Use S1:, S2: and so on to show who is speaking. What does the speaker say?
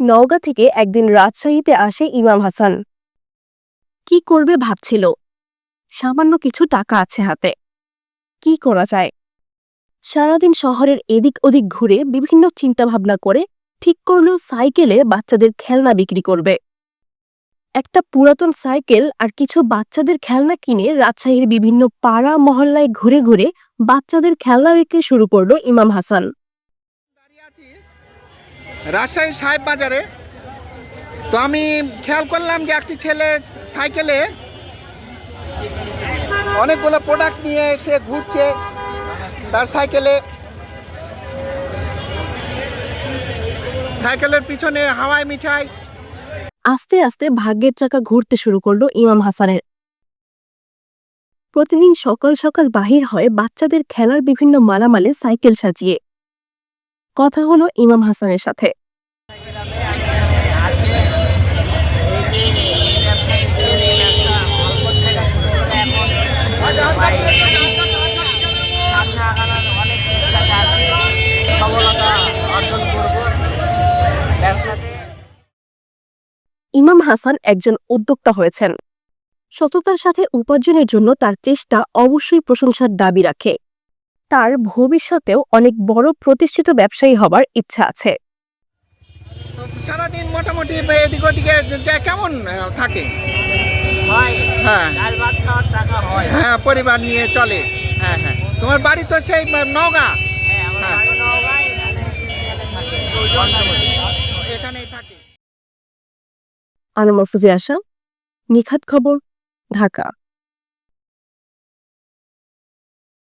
S1: নওগাঁ থেকে একদিন রাজশাহীতে আসে ইমাম হাসান। কি করবে ভাবছিল? সামান্য কিছু টাকা আছে হাতে। কি করা যায়? সারাদিন শহরের এদিক ওদিক ঘুরে বিভিন্ন চিন্তাভাবনা করে ঠিক করল সাইকেলে বাচ্চাদের খেলনা বিক্রি করবে। একটা পুরাতন সাইকেল আর কিছু বাচ্চাদের খেলনা কিনে রাজশাহীর বিভিন্ন পাড়া মহল্লায় ঘুরে ঘুরে বাচ্চাদের খেলনা বিক্রি শুরু করল ইমাম হাসান।
S2: রাজশাহী সাহেব বাজারে। তো আমি খেয়াল করলাম যে একটি ছেলে সাইকেলে অনেকগুলো প্রোডাক্ট নিয়ে সে ঘুরছে তার সাইকেলে। সাইকেলের পিছনে হাওয়াই মিঠাই।
S1: আস্তে আস্তে ভাগ্যের চাকা ঘুরতে শুরু করল ইমাম হাসানের। প্রতিদিন সকাল সকাল বাহির হয় বাচ্চাদের খেলার বিভিন্ন মালামালে সাইকেল সাজিয়ে। কথা হলো ইমাম হাসানের সাথে। ইমাম হাসান একজন উদ্যোক্তা হয়েছেন। সততার সাথে উপার্জনের জন্য তার চেষ্টা অবশ্যই প্রশংসার দাবি রাখে। তার ভবিষ্যতেও অনেক বড় প্রতিষ্ঠিত ব্যবসায়ী হবার ইচ্ছা আছে।
S2: সারাদিন মোটামুটি এদিক ওদিকে যায় কেমন থাকে?
S3: হ্যাঁ। ডাল ভাত খাওয়ার টাকা হয়।
S2: হ্যাঁ পরিবার নিয়ে চলে। হ্যাঁ হ্যাঁ। তোমার বাড়ি তো সেই নওগাঁ?
S3: হ্যাঁ আমার
S2: হ্যাঁ।
S3: থাকি। পঞ্চবটি।
S2: এখানেই থাকে।
S1: আনামরফুজে আসা নিখাত খবর ঢাকা।